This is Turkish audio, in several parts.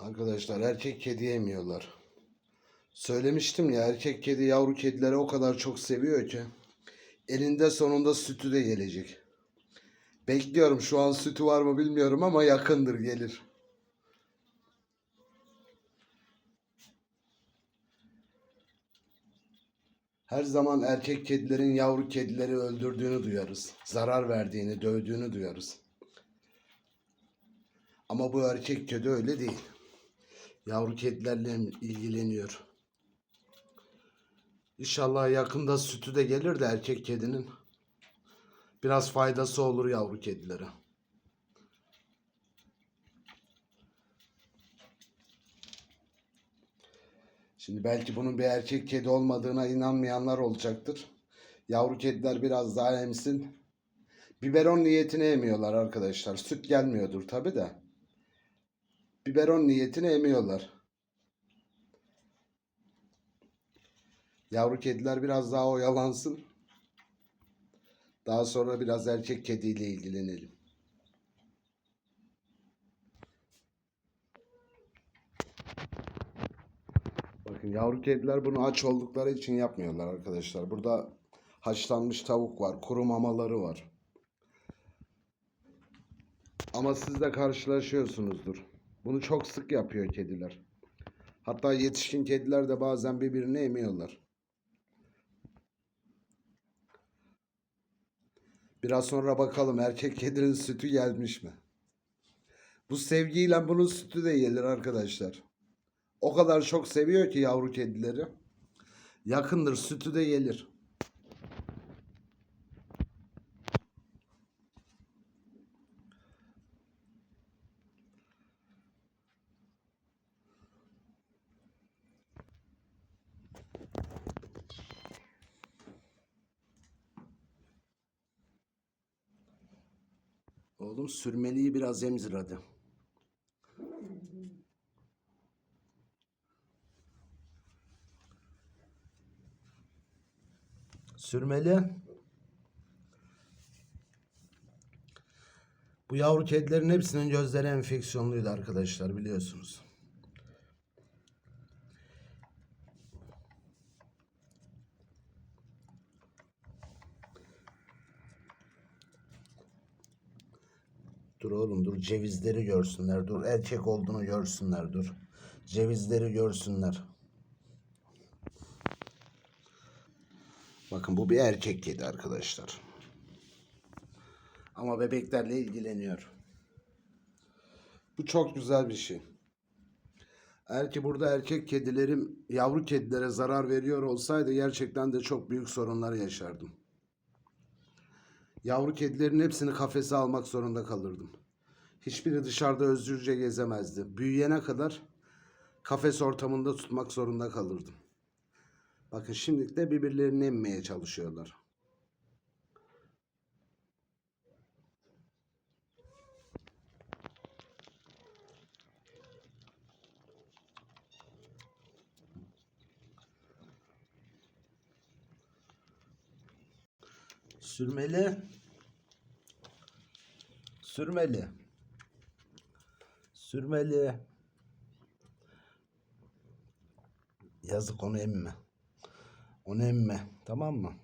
Arkadaşlar erkek kedi yemiyorlar. Söylemiştim ya erkek kedi yavru kedileri o kadar çok seviyor ki elinde sonunda sütü de gelecek. Bekliyorum şu an sütü var mı bilmiyorum ama yakındır gelir. Her zaman erkek kedilerin yavru kedileri öldürdüğünü duyarız. Zarar verdiğini, dövdüğünü duyarız. Ama bu erkek kedi öyle değil. Yavru kedilerle ilgileniyor. İnşallah yakında sütü de gelir de erkek kedinin. Biraz faydası olur yavru kedilere. Şimdi belki bunun bir erkek kedi olmadığına inanmayanlar olacaktır. Yavru kediler biraz daha emsin. Biberon niyetine emiyorlar arkadaşlar. Süt gelmiyordur tabi de. Biberon niyetine emiyorlar. Yavru kediler biraz daha oyalansın. Daha sonra biraz erkek kediyle ilgilenelim. Bakın yavru kediler bunu aç oldukları için yapmıyorlar arkadaşlar. Burada haşlanmış tavuk var, kuru mamaları var. Ama siz de karşılaşıyorsunuzdur. Bunu çok sık yapıyor kediler. Hatta yetişkin kediler de bazen birbirini emiyorlar. Biraz sonra bakalım erkek kedinin sütü gelmiş mi? Bu sevgiyle bunun sütü de gelir arkadaşlar. O kadar çok seviyor ki yavru kedileri. Yakındır sütü de gelir. Oğlum sürmeliyi biraz emzir hadi. Sürmeli. Bu yavru kedilerin hepsinin gözleri enfeksiyonluydu arkadaşlar biliyorsunuz. Dur oğlum dur cevizleri görsünler. Dur erkek olduğunu görsünler dur. Cevizleri görsünler. Bakın bu bir erkek kedi arkadaşlar. Ama bebeklerle ilgileniyor. Bu çok güzel bir şey. Eğer ki burada erkek kedilerim yavru kedilere zarar veriyor olsaydı gerçekten de çok büyük sorunlar yaşardım. Yavru kedilerin hepsini kafese almak zorunda kalırdım. Hiçbiri dışarıda özgürce gezemezdi. Büyüyene kadar kafes ortamında tutmak zorunda kalırdım. Bakın şimdi de birbirlerini emmeye çalışıyorlar. Sürmeli. Sürmeli. Sürmeli. Yazık onu emme. Onu emme. Tamam mı?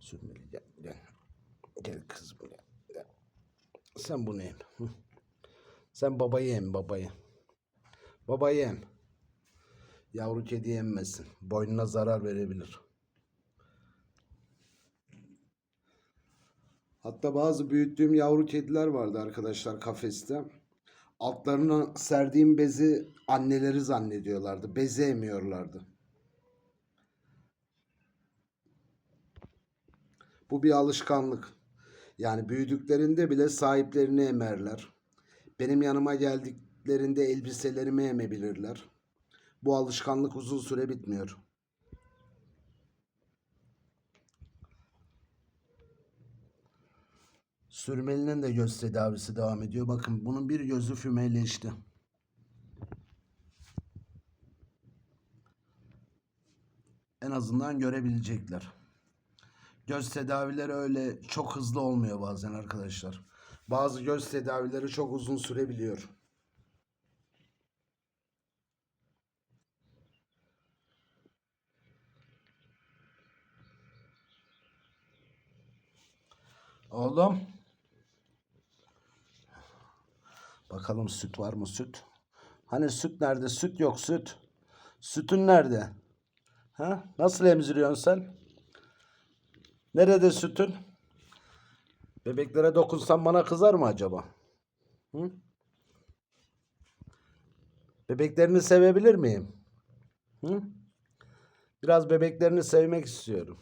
Sürmeli gel gel. Gel kızım gel. gel. Sen bunu em. Sen babayı em babayı. Babayı em. Yavru kedi emmesin. Boynuna zarar verebilir. Hatta bazı büyüttüğüm yavru kediler vardı arkadaşlar kafeste. Altlarına serdiğim bezi anneleri zannediyorlardı. Bezi emiyorlardı. Bu bir alışkanlık. Yani büyüdüklerinde bile sahiplerini emerler. Benim yanıma geldiklerinde elbiselerimi emebilirler. Bu alışkanlık uzun süre bitmiyor. Sürmelinin de göz tedavisi devam ediyor. Bakın bunun bir gözü fümeleşti. En azından görebilecekler. Göz tedavileri öyle çok hızlı olmuyor bazen arkadaşlar. Bazı göz tedavileri çok uzun sürebiliyor. Oğlum. Bakalım süt var mı süt? Hani süt nerede? Süt yok süt. Sütün nerede? Ha? Nasıl emziriyorsun sen? Nerede sütün? Bebeklere dokunsam bana kızar mı acaba? Hı? Bebeklerini sevebilir miyim? Hı? Biraz bebeklerini sevmek istiyorum.